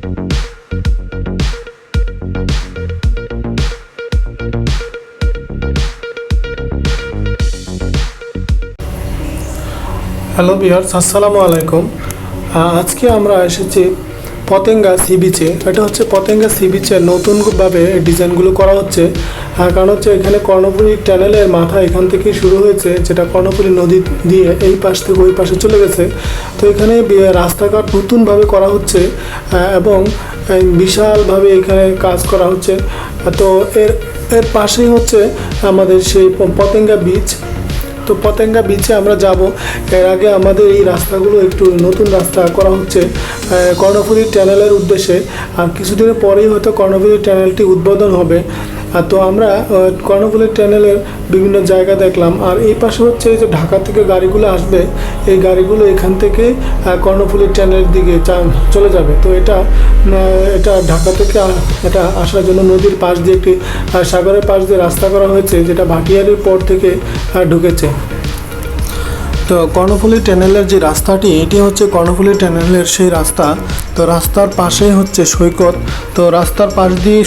Hello বিহার্স আসসালামু আলাইকুম আজকে আমরা এসেছি পতেঙ্গা সি বিচে এটা হচ্ছে পতেঙ্গা সি বিচের নতুনভাবে ডিজাইনগুলো করা হচ্ছে। কারণ হচ্ছে এখানে কর্ণপুরী ট্যানেলের মাথা এখান থেকে শুরু হয়েছে, যেটা কর্ণপুরী নদী দিয়ে এই পাশ থেকে ওই পাশে চলে গেছে। তো এখানে রাস্তাঘাট নতুনভাবে করা হচ্ছে এবং বিশালভাবে এখানে কাজ করা হচ্ছে। তো এর এর পাশেই হচ্ছে আমাদের সেই পতেঙ্গা বিচ তো পতেঙ্গা বিচে আমরা যাব। এর আগে আমাদের এই রাস্তাগুলো একটু নতুন রাস্তা করা হচ্ছে কর্ণফুলী ট্যানেলের উদ্দেশ্যে। আর কিছুদিনের পরেই হয়তো কর্ণফুলী ট্যানেলটি উদ্বোধন হবে। তো আমরা কর্ণফুলের টানেলের বিভিন্ন জায়গা দেখলাম। আর এই পাশে হচ্ছে এই যে ঢাকা থেকে গাড়িগুলো আসবে, এই গাড়িগুলো এখান থেকে কর্ণফুলের টানেলের দিকে চলে যাবে। তো এটা এটা ঢাকা থেকে এটা আসার জন্য নদীর পাশ দিয়ে একটি সাগরের পাশ দিয়ে রাস্তা করা হয়েছে, যেটা ভাটিয়ারির পর থেকে ঢুকেছে। তো কর্ণফুলি ট্যানেলের যে রাস্তাটি, এটি হচ্ছে কর্ণফুলী ট্যানেলের সেই রাস্তা। তো রাস্তার পাশেই হচ্ছে সৈকত। তো রাস্তার পাশ দিয়ে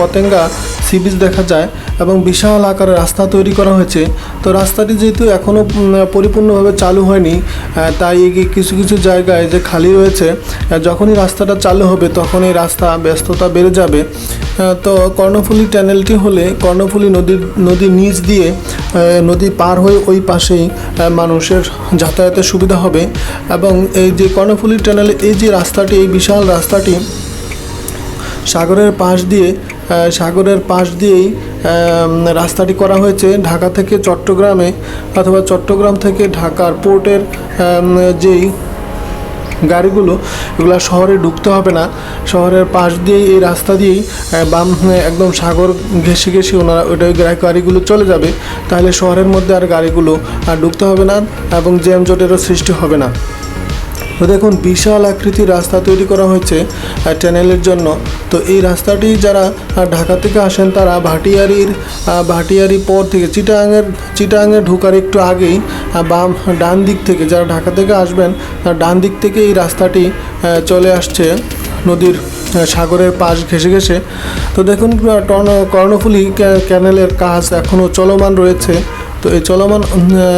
পতেঙ্গা সি বিচ দেখা যায় এবং বিশাল আকারের রাস্তা তৈরি করা হয়েছে। তো রাস্তাটি যেহেতু এখনও পরিপূর্ণভাবে চালু হয়নি তাই কিছু কিছু জায়গায় যে খালি রয়েছে যখনই রাস্তাটা চালু হবে তখন এই রাস্তা ব্যস্ততা বেড়ে যাবে। তো কর্ণফুলী ট্যানেলটি হলে কর্ণফুলী নদীর নদীর নিচ দিয়ে নদী পার হয়ে ওই পাশেই মানুষের যাতায়াতের সুবিধা হবে এবং এই যে কর্ণফুলী ট্যানেলে এই যে রাস্তাটি, এই বিশাল রাস্তাটি সাগরের পাশ দিয়ে সাগরের পাশ দিয়েই রাস্তাটি করা হয়েছে ঢাকা থেকে চট্টগ্রামে অথবা চট্টগ্রাম থেকে ঢাকার পোর্টের যেই গাড়িগুলো, এগুলো শহরে ঢুকতে হবে না। শহরের পাশ দিয়েই, এই রাস্তা দিয়েই বাম একদম সাগর ঘেসে ঘেসে ওনারা ওটা গাড়িগুলো চলে যাবে। তাহলে শহরের মধ্যে আর গাড়িগুলো, আর ঢুকতে হবে না এবং জ্যাম জটেরও সৃষ্টি হবে না। তো দেখুন বিশাল আকৃতির রাস্তা তৈরি করা হয়েছে আহ, ট্যানেলের জন্য। তো এই রাস্তাটি যারা ঢাকা থেকে আসেন তারা ভাটিয়ারির ভাটিয়ারি পর থেকে চিটাঙের চিটাঙে ঢোকার একটু আগেই বাম ডান দিক থেকে যারা ঢাকা থেকে আসবেন আহ, ডান দিক থেকে এই রাস্তাটি চলে আসছে নদীর সাগরের পাশ ঘেসে ঘেসে তো দেখুন কর্ণফুলী ক্যানেলের কাজ এখনও চলমান রয়েছে। তো এই চলমান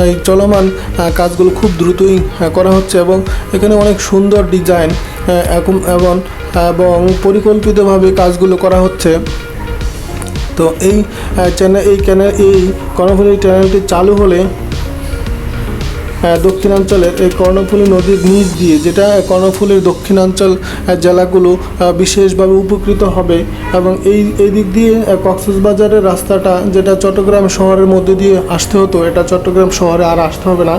এই চলমান কাজগুলো খুব দ্রুতই করা হচ্ছে এবং এখানে অনেক সুন্দর ডিজাইন এবং এবং পরিকল্পিতভাবে কাজগুলো করা হচ্ছে। তো এই চ্যানেল এই ক্যানেল এই কর্মফলী চ্যানেলটি চালু হলে দক্ষিণাঞ্চলের এই কর্ণফুলী নদীর নিচ দিয়ে, যেটা কর্ণফুলীর দক্ষিণাঞ্চল জেলাগুলো বিশেষভাবে উপকৃত হবে এবং এই এই দিক দিয়ে কক্সবাজারের রাস্তাটা, যেটা চট্টগ্রাম শহরের মধ্যে দিয়ে আসতে হতো, এটা চট্টগ্রাম শহরে আর আসতে হবে না।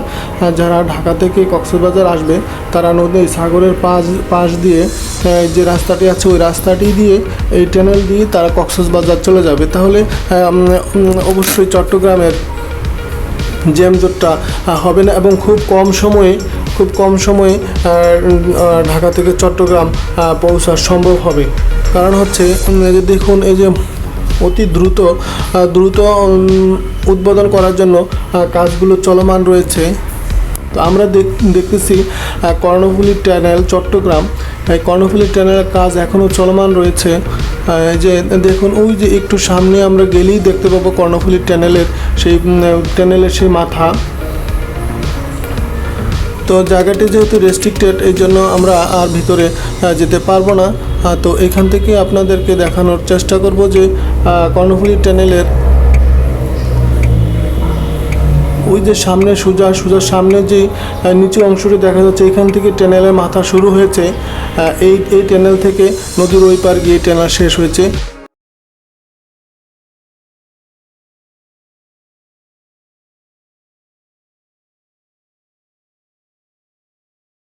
যারা ঢাকা থেকে কক্সবাজার আসবে, তারা নদী, সাগরের পাশ পাশ দিয়ে যে রাস্তাটি আছে, ওই রাস্তাটি দিয়ে, এই ট্যানেল দিয়ে তারা কক্সবাজার চলে যাবে। তাহলে অবশ্যই চট্টগ্রামের জ্যামজটটা আহ, হবে না এবং খুব কম সময়ে খুব কম সময়ে ঢাকা থেকে চট্টগ্রাম পৌঁছা সম্ভব হবে। কারণ হচ্ছে দেখুন এই যে অতি দ্রুত দ্রুত উদ্বোধন করার জন্য কাজগুলো চলমান রয়েছে। তো আমরা দেখ- দেখতেছি কর্ণফুলী ট্যানেল চট্টগ্রাম। এই কর্ণফুলী ট্যানেলের কাজ এখনও চলমান রয়েছে। যে দেখুন, ওই যে একটু সামনে আমরা গেলেই দেখতে পাবো কর্ণফুলী ট্যানেলের সেই ট্যানেলের সেই মাথা। তো জায়গাটি যেহেতু রেস্ট্রিক্টেড এই জন্য আমরা আর ভিতরে যেতে পারব না। তো এখান থেকে আপনাদেরকে দেখানোর চেষ্টা করব যে কর্ণফুলী ট্যানেলের ওই যে সামনে সোজা সোজার সামনে যে নিচু অংশটি দেখা যাচ্ছে, এখান থেকে টেনেলের মাথা শুরু হয়েছে। এই এই টেনেল থেকে নদীর ওই পার গিয়ে টেনেল শেষ হয়েছে।